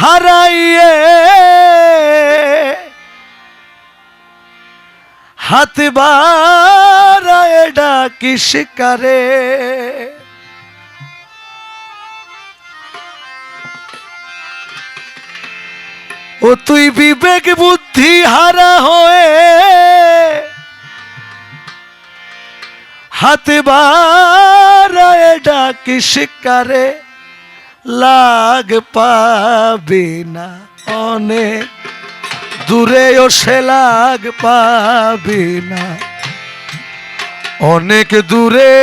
হারাইয়ে। হাত বাড়ায় ডাকিস কারে। ও তুই বিবেক বুদ্ধি হারা হয়ে। হাতে বাড়ায় ডাকিস কারে। লাগ পাবি না অনেক দূরেও সে লাগ পাবি না। অনেক দূরে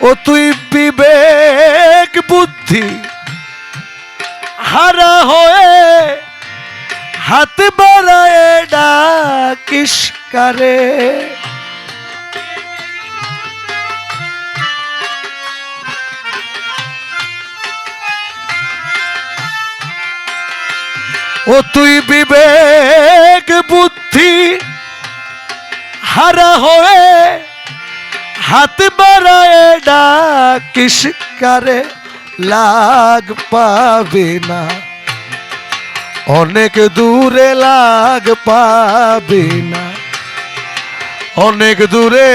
ও তুই বিবেক বুদ্ধি। হারা হয়ে হাত বাড়ায় ডাকিস কারে। ও তুই বিবেক বুদ্ধি হারা হয়ে হাত বাড়ায় ডাকিস কারে লাগ পাবে না। অনেক দূরে লাগ পাবে না। অনেক দূরে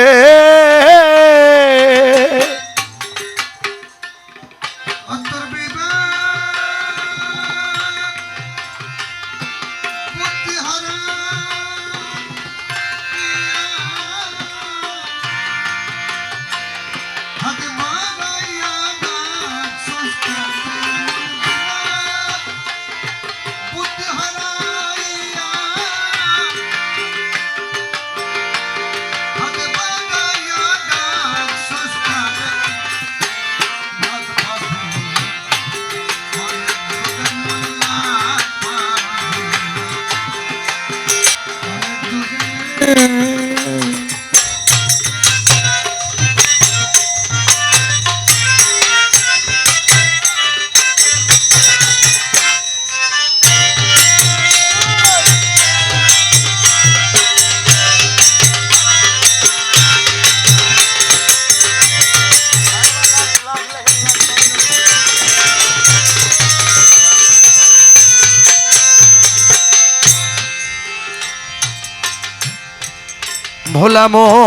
সালামো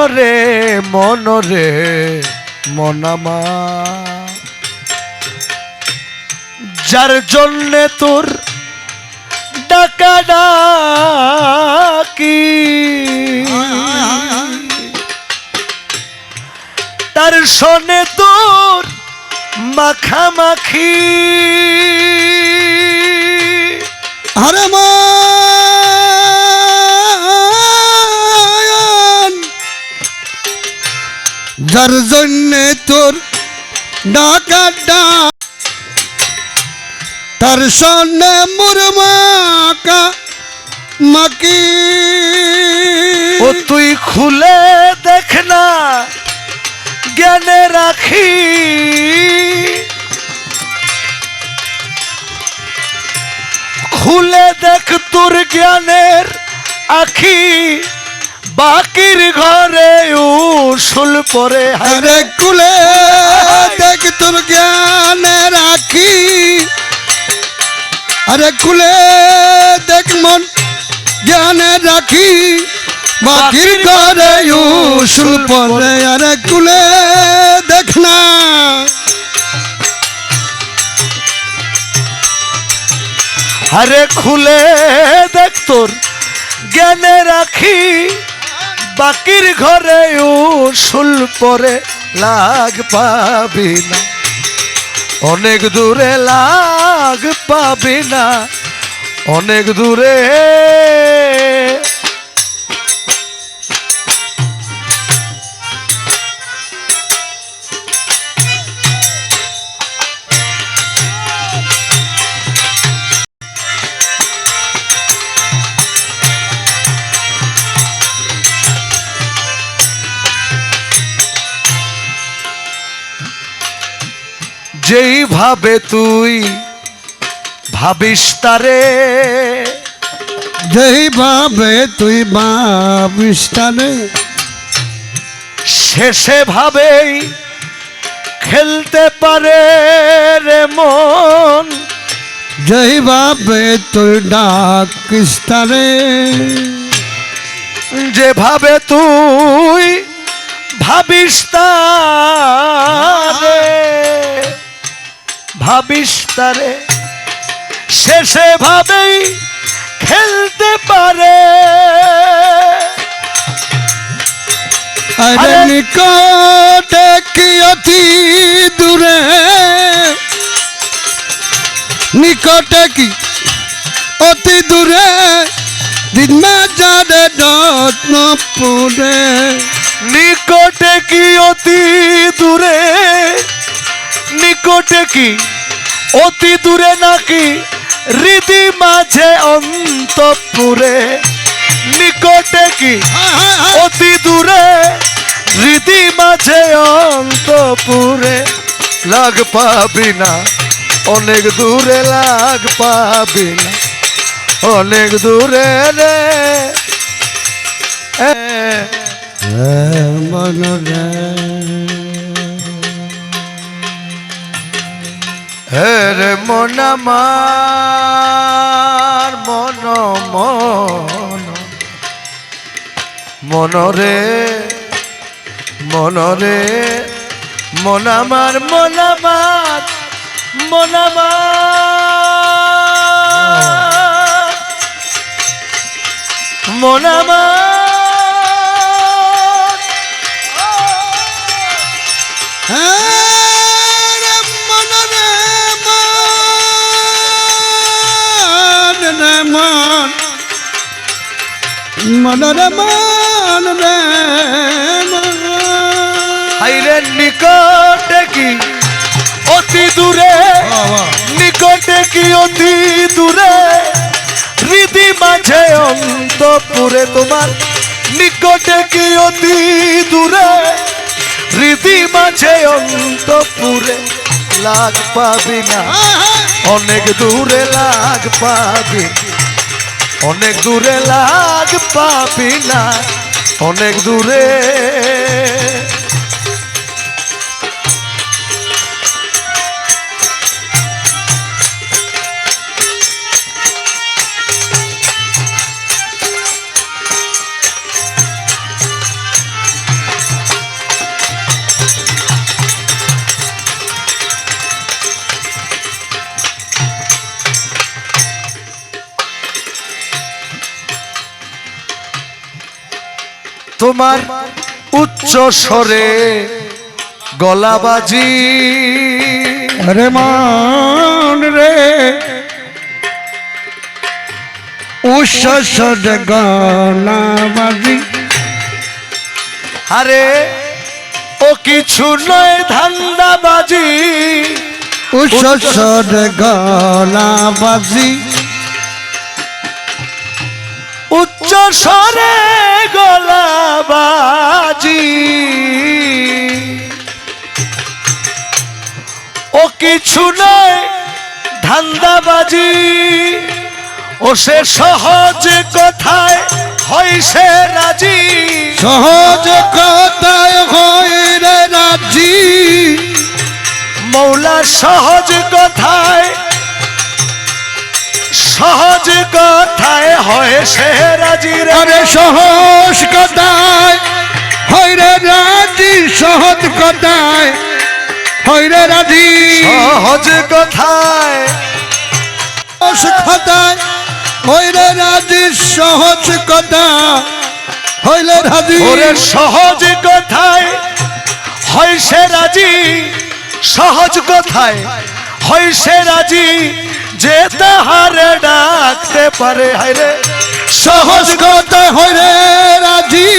মনরে মনরে মনামা। যার জন্যে তোর ডাকা ডাকি তার সনে তোর মাখামাখি। আরে মায়ন যার জন্যে তোর ডাকা ডাক তার সন্নে মুরমাকা মাকি। ও তুই খুলে দেখ না, জ্ঞানে রাখি। খুলে দেখ তোর জ্ঞানের আখি। বাকির ঘরে উসুল পরে আরে কুলে দেখ তোর জ্ঞানে রাখি। আরে কুলে দেখ মন জ্ঞানে রাখি। বাকির ঘরে উসুল পরে আরে কুলে দেখ না। আরে খুলে দেখ তোর জ্ঞানে রাখি। বাকির ঘরে উসুল পরে লাগ পাবি না। অনেক দূরে লাগ পাবি না। অনেক দূরে যেইভাবে তুই ভাবিস তারে? যেইভাবে তুই ভাবিস তারে। শেষে ভাবেই খেলতে পারে রে মন। যেইভাবে তুই ডাকিস তারে। যেভাবে তুই ভাবিস তারে। ভাবিস তারে শেষে ভাবেই খেলতে পারে। আরে নিকটে কি অতি দূরে? নিকটে কি অতি দূরে? দিন যারে রত্নপুরে। নিকটে কি অতি দূরে? নিকটে কি অতি দূরে নাকি হৃদি মাঝে অন্তপুরে নিকটে কি হায় হায় হায়। অতি দূরে হৃদি মাঝে অন্তপুরে লাগ পাবি না অনেক দূরে লাগ পাবি না অনেক দূরে রে এ, মনরে রে মন আমার মন মন। মনরে মনরে মন আমার মন আমার মন মনরে মন রে হাইরে নিকটে কি অতি দূরে? নিকটে কি অতি দূরে? হৃদি মাঝে অন্তপুরে তোমার নিকটে কি অতি দূরে? হৃদি মাঝে অন্তপুরে লাগ পাবি না। অনেক দূরে লাগ পাবি। অনেক দূরে লাগ পাবি না অনেক দূরে তোমার উচ্চ স্বরে গলাবাজি। রে মন রে। উচ্ছ্বাস গানাবাজি আরে ও কিছু নয় ধান্দাবাজি। উচ্চ স্বরে গলাবাজি। ও কিছু নয় ধান্দাবাজি ও সে সহজ কথায় হয় সে রাজি। সহজ কথায় হয় রে রাজি। মৌলা সহজ কথায় সহজ কথায় হয় সে রাজি রে। আরে সহজ কথায় হয় রে রাজি সহজ কথায় হয় রে রাজি। সহজ কথায়। কথায় হয় রে রাজি সহজ কথা হইলে রাজি। ওরে সহজ কথায় হয় সে রাজি সহজ কথায় হয় সে রাজি যে তাহারে ডাকতে পারে হায়রে সহজ কথা হয় রাজি,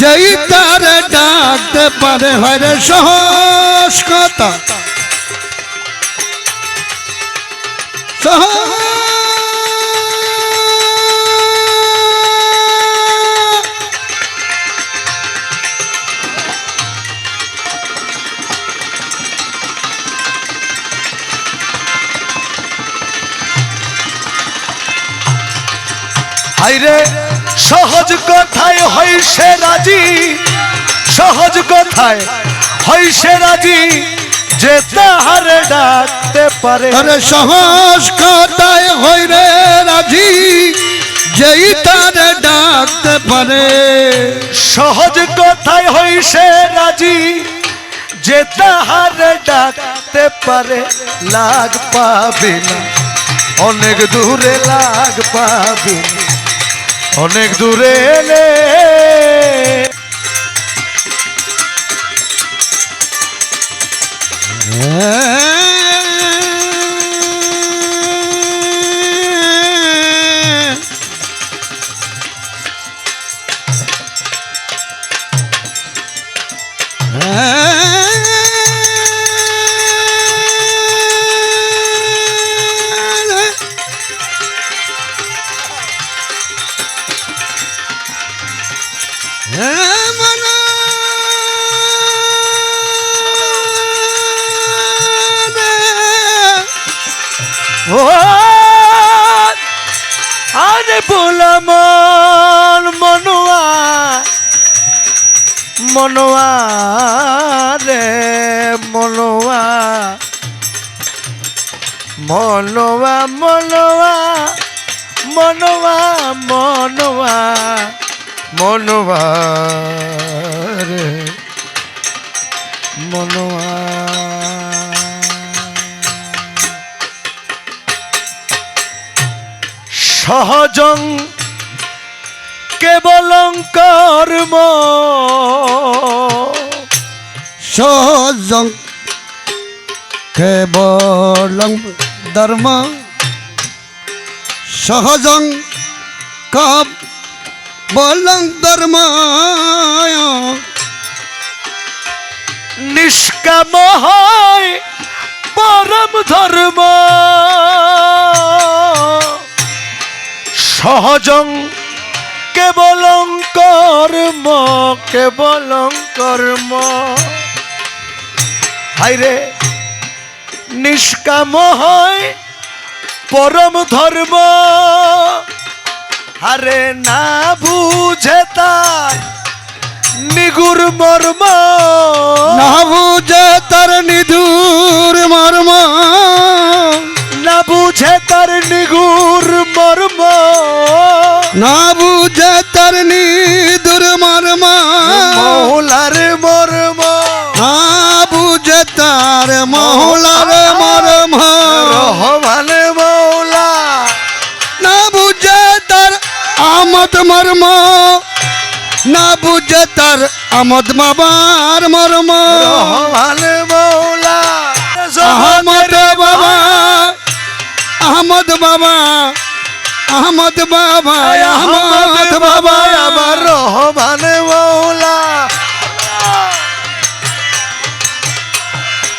যেই তার ডাকতে পারে, হয় সহজ কথা। সহজ হাইরে সহজ কথায় হয় সে রাজি। সহজ কথায় হয় সে রাজি যে তাহারে ডাকতে পারে। আরে সহজ কথায় হই রে রাজি যেই তারে ডাকতে পারে। সহজ কথায় হয় সে রাজি যে তাহারে ডাকতে পারে। লাগ পাবে না অনেক দূরে লাগ পাবে না। অনেক দূরে এলে। আরে বোলা মন মনোয়া মনোয়া রে মনোয়া। মনোয়া মনোয়া মনোয়া মনোয়া মনোয়া রে মনোয়া। সহজং কেবলং কর্ম। সহজং কেবলং ধর্ম। সহজং কব বলং ধর্ম। নিষ্কাম হয় পরম ধর্ম। সহজং কেবলং কর্ম কেবলং কর্ম হাইরে নিষ্কাম হয় পরম ধর্ম। আরে না বুঝে তার নিগুর মর্ম। না বুঝে তার নিধুর মর্ম। না বুঝে তার নিগুর না বুঝে তার নিধুর মর্ম। মৌলার মর্ম। না বুঝে তার মহলার মর্ম। রহমান মৌলা। না বুঝে তার আমদ মর্ম। না বুঝে তার আমদ বাবার মর্ম। রহমান মৌলা। আহমদ বাবা আহমদ বাবা। আহমদ বাবা আহমদ বাবা আমার রহমান মৌলা।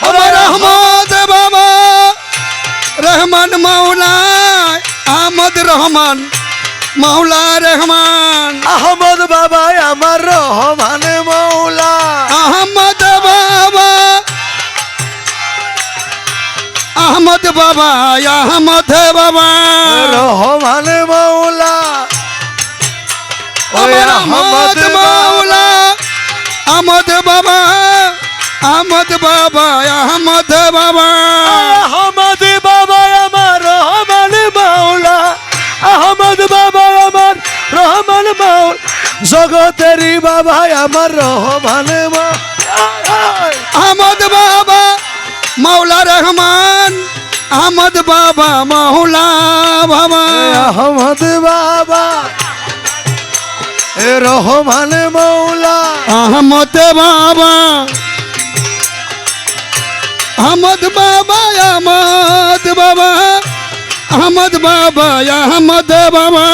আমার আহমদ বাবা রহমান মাওলা আহমদ রহমান মাওলা রহমান। আহমদ বাবা আমার রহমান আহমদ বাবা আহমদ বাবা। রহমান মৌলা আহমদ মাওলা আহমদ বাবা আহমদ বাবা আহমদ বাবা। আহমদ বাবা আমার রহমান মাওলা। আহমদ বাবা আমার রহমান মাওলা। জগতেরই বাবা আমার রহমান মাওলা। আহমদ বাবা মাওলা রহমান। আহমদ বাবা মাওলা বাবা। আহমদ বাবা। এ রহমান মৌলা আহমদ বাবা। আহমদ বাবা আহমদ বাবা। আহমদ বাবা আহমদ বাবা।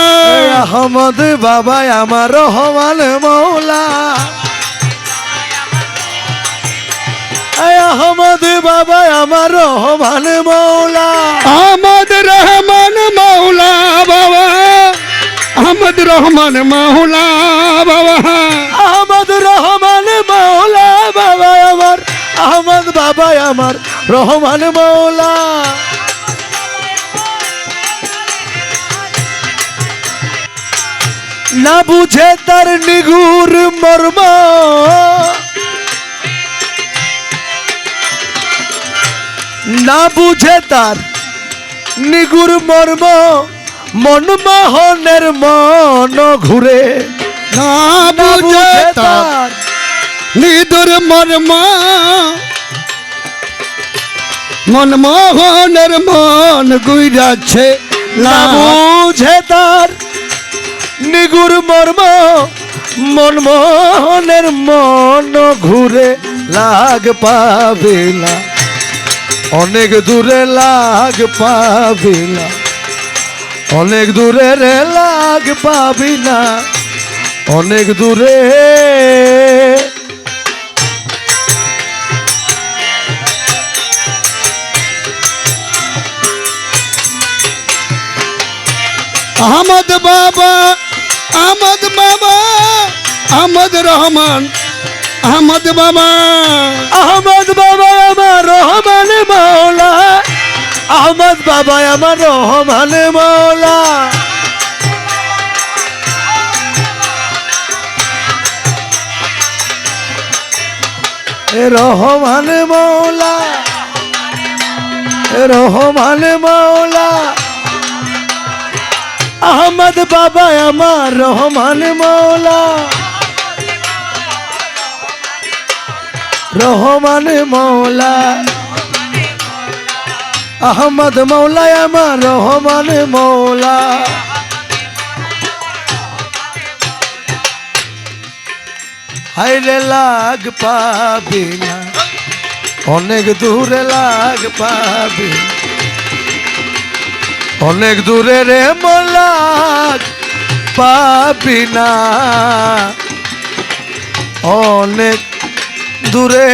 আহমদ বাবা আমার রহমান মৌলা আহমদ বাবা আমার রহমান মৌলা। আহমদ রহমান মাওলা বাবা আহমদ রহমান মাওলা বাবা। আহমদ রহমান মৌলা বাবা আমার আহমদ বাবা আমার রহমান মৌলা। না বুঝে তার নিগুর মর্ম। না বুঝে তার নিগুর মর্ম মনমোহনের মন ঘুরে। না না বুঝে তার নিদুর মর্ম মনমোহনের মন গুইরাছে না বুঝে তার নিগুর মর্ম মনমোহনের মন ঘুরে। লাগ পাবিলা অনেক দূরে লাগ পাবিলা অনেক দূরে রে লাগ পাবি না। অনেক দূরে। আহমদ বাবা আহমদ বাবা, আহমদ রহমান। আহমদ বাবা। আহমদ বাবা আমার রহমান মাওলা। আহমদ বাবা আমার রহমান এ রহমান মৌলা রহমান মৌলা আহমদ বাবা আমার রহমান মৌলা রহমান মৌলা। আহমদ মৌলা, আমার রহমান মৌলা। হাইরে লাগ পাবি না, অনেক দূরে লাগ পাবি অনেক দূরে রে মোলাগ পাবি না। অনেক দূরে।